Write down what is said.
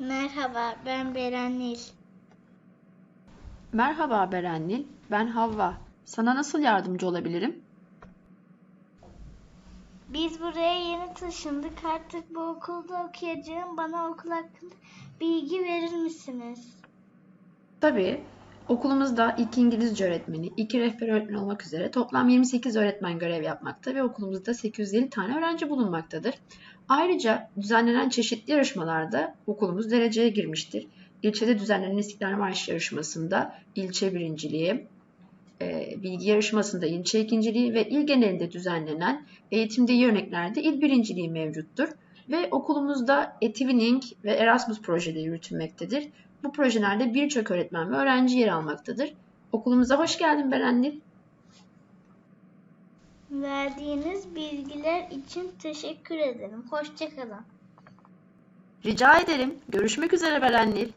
Merhaba, ben Beren Nil. Merhaba Berennil, ben Havva. Sana nasıl yardımcı olabilirim? Biz buraya yeni taşındık. Artık bu okulda okuyacağım. Bana okul hakkında bilgi verir misiniz? Tabii, okulumuzda ilk İngilizce öğretmeni, iki rehber öğretmen olmak üzere toplam 28 öğretmen görev yapmakta ve okulumuzda 850 tane öğrenci bulunmaktadır. Ayrıca düzenlenen çeşitli yarışmalarda okulumuz dereceye girmiştir. İlçede düzenlenen İstiklal Marşı yarışmasında ilçe birinciliği, e, bilgi yarışmasında ilçe ikinciliği ve il genelinde düzenlenen eğitimde iyi örneklerde il birinciliği mevcuttur. Ve okulumuzda Etwinning ve Erasmus projeleri yürütülmektedir. Bu projelerde birçok öğretmen ve öğrenci yer almaktadır. Okulumuza hoş geldin Berenli. Verdiğiniz bilgiler için teşekkür ederim. Hoşçakalın. Rica ederim. Görüşmek üzere Berenli.